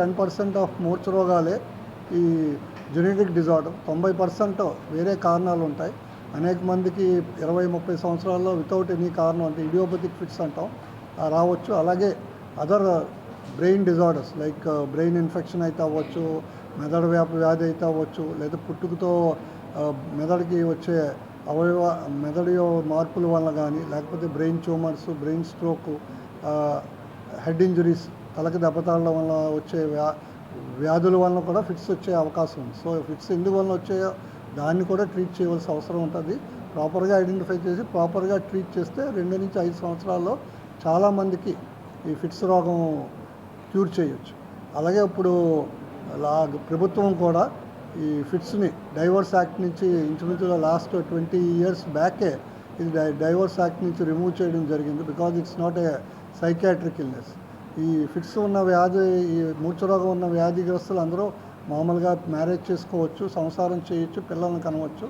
Ten percent of మూర్ఛ రోగాలే ఈ genetic disorder తొంభై పర్సెంట్ వేరే కారణాలు ఉంటాయి. అనేక మందికి ఇరవై ముప్పై సంవత్సరాల్లో వితౌట్ ఎనీ కారణం అంటే ఇడియోపతిక్ ఫిట్స్ అంటాం. రావచ్చు. అలాగే other brain disorders like brain infection అయితే అవ్వచ్చు మెదడు వ్యాప వ్యాధి అయితే అవ్వచ్చు లేదా పుట్టుకతో uh, మెదడుకి వచ్చే అవయవ మెదడు మార్పుల వల్ల కానీ లేకపోతే brain tumours brain stroke head injuries తలకి దెబ్బతాడడం వల్ల వచ్చే వ్యా వ్యాధుల వల్ల కూడా ఫిట్స్ వచ్చే అవకాశం ఉంది. సో ఫిట్స్ ఎందువల్ల వచ్చాయో దాన్ని కూడా ట్రీట్ చేయవలసిన అవసరం ఉంటుంది. ప్రాపర్గా ఐడెంటిఫై చేసి ప్రాపర్గా ట్రీట్ చేస్తే రెండు నుంచి ఐదు సంవత్సరాల్లో చాలామందికి ఈ ఫిట్స్ రోగం క్యూర్ చేయొచ్చు. అలాగే ఇప్పుడు లా ప్రభుత్వం కూడా ఈ ఫిట్స్ని డైవర్స్ యాక్ట్ నుంచి ఇంచుమించుగా లాస్ట్ ట్వంటీ ఇయర్స్ బ్యాకే ఇది డై డైవర్స్ యాక్ట్ నుంచి రిమూవ్ చేయడం జరిగింది. Because it's not a psychiatric illness. ఈ ఫిట్స్ ఉన్న వ్యాధి ఈ మూర్ఛరోగం ఉన్న వ్యాధిగ్రస్తులు అందరూ మామూలుగా మ్యారేజ్ చేసుకోవచ్చు సంసారం చేయొచ్చు పిల్లల్ని కనవచ్చు.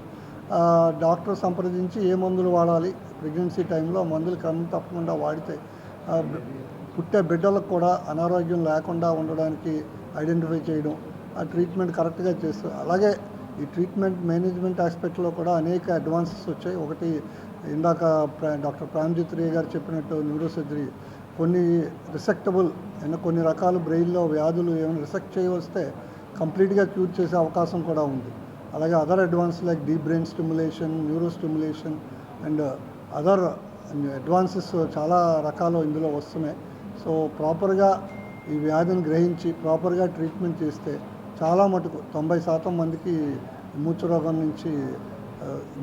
డాక్టర్ సంప్రదించి ఏ మందులు వాడాలి ప్రెగ్నెన్సీ టైంలో మందులు క్రమం తప్పకుండా వాడితే పుట్టే బిడ్డలకు కూడా అనారోగ్యం లేకుండా ఉండడానికి ఐడెంటిఫై చేయడం ఆ ట్రీట్మెంట్ కరెక్ట్గా చేస్తారు అలాగే ఈ ట్రీట్మెంట్ మేనేజ్మెంట్ ఆస్పెక్ట్లో కూడా అనేక అడ్వాన్సెస్ వచ్చాయి. ఒకటి ఇందాక ప్రా డాక్టర్ ప్రాంజిత్ రే గారు చెప్పినట్టు న్యూరోసర్జరీ కొన్ని రిసెక్టబుల్ అయినా కొన్ని రకాల బ్రెయిన్లో వ్యాధులు ఏమైనా రిసెక్ట్ చేయవస్తే కంప్లీట్గా క్యూర్ చేసే అవకాశం కూడా ఉంది. అలాగే other advance like deep brain stimulation neuro stimulation and other advances చాలా రకాలు ఇందులో వస్తున్నాయి. సో ప్రాపర్గా ఈ వ్యాధిని గ్రహించి ప్రాపర్గా ట్రీట్మెంట్ చేస్తే చాలా మటుకు తొంభై శాతం మందికి మూర్ఛ రోగం నుంచి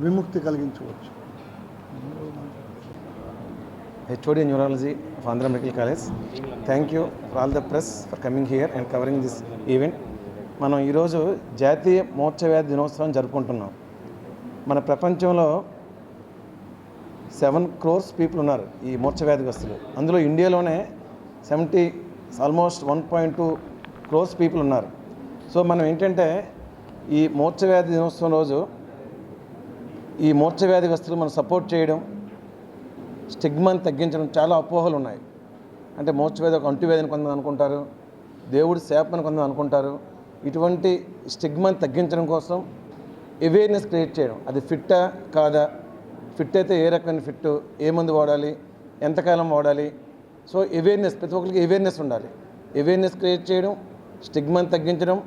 విముక్తి కలిగించవచ్చు. HOD Neurology of Andhra Medical College. Thank you for all the press for coming here and covering this event మనం ఈరోజు జాతీయ మూర్ఛవ్యాధి దినోత్సవం జరుపుకుంటున్నాం. మన ప్రపంచంలో సెవెన్ క్రోర్స్ పీపుల్ ఉన్నారు ఈ మూర్ఛవ్యాధిగ్రస్తులు అందులో ఇండియాలోనే seventy almost one point two crores people ఉన్నారు. సో మనం ఏంటంటే ఈ మూర్ఛవ్యాధి దినోత్సవం రోజు ఈ మూర్ఛవ్యాధిగ్రస్తులు మనం సపోర్ట్ చేయడం స్టిగ్మాని తగ్గించడం చాలా అపోహలు ఉన్నాయి. అంటే మోర్చవేది ఒక అంటువేదని కొంతమంది అనుకుంటారు దేవుడు శాపని కొంతమంది అనుకుంటారు. ఇటువంటి స్టిగ్మాని తగ్గించడం కోసం అవేర్నెస్ క్రియేట్ చేయడం. అది ఫిట్టా కాదా? ఫిట్ అయితే ఏ రకమైన ఫిట్ ఏ మందు వాడాలి? ఎంతకాలం వాడాలి? సో అవేర్నెస్ ప్రతి ఒక్కరికి అవేర్నెస్ ఉండాలి. అవేర్నెస్ క్రియేట్ చేయడం స్టిగ్మాని తగ్గించడం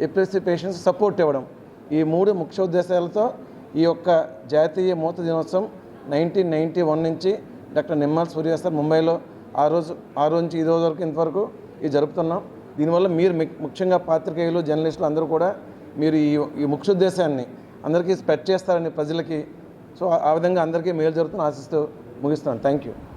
ఎపిలెప్సీ పేషెంట్స్ సపోర్ట్ ఇవ్వడం. ఈ మూడు ముఖ్య ఉద్దేశాలతో ఈ యొక్క జాతీయ మూత దినోత్సవం నైన్టీన్ నైంటీ వన్ నుంచి డాక్టర్ నిమ్మల్ సూర్య సార్ ముంబైలో ఆ రోజు ఆ రోజు నుంచి ఈ రోజు వరకు ఇంతవరకు ఇది జరుపుతున్నాం. దీనివల్ల మీరు ముఖ్యంగా పాత్రికేయులు జర్నలిస్టులు అందరూ కూడా మీరు ఈ ఈ ముఖ్యోద్దేశాన్ని అందరికీ స్ప్రెడ్ చేస్తారని ప్రజలకి సో ఆ- ఆ విధంగా అందరికీ మేలు జరుగుతుందని ఆశిస్తూ ముగిస్తున్నాను. Thank you.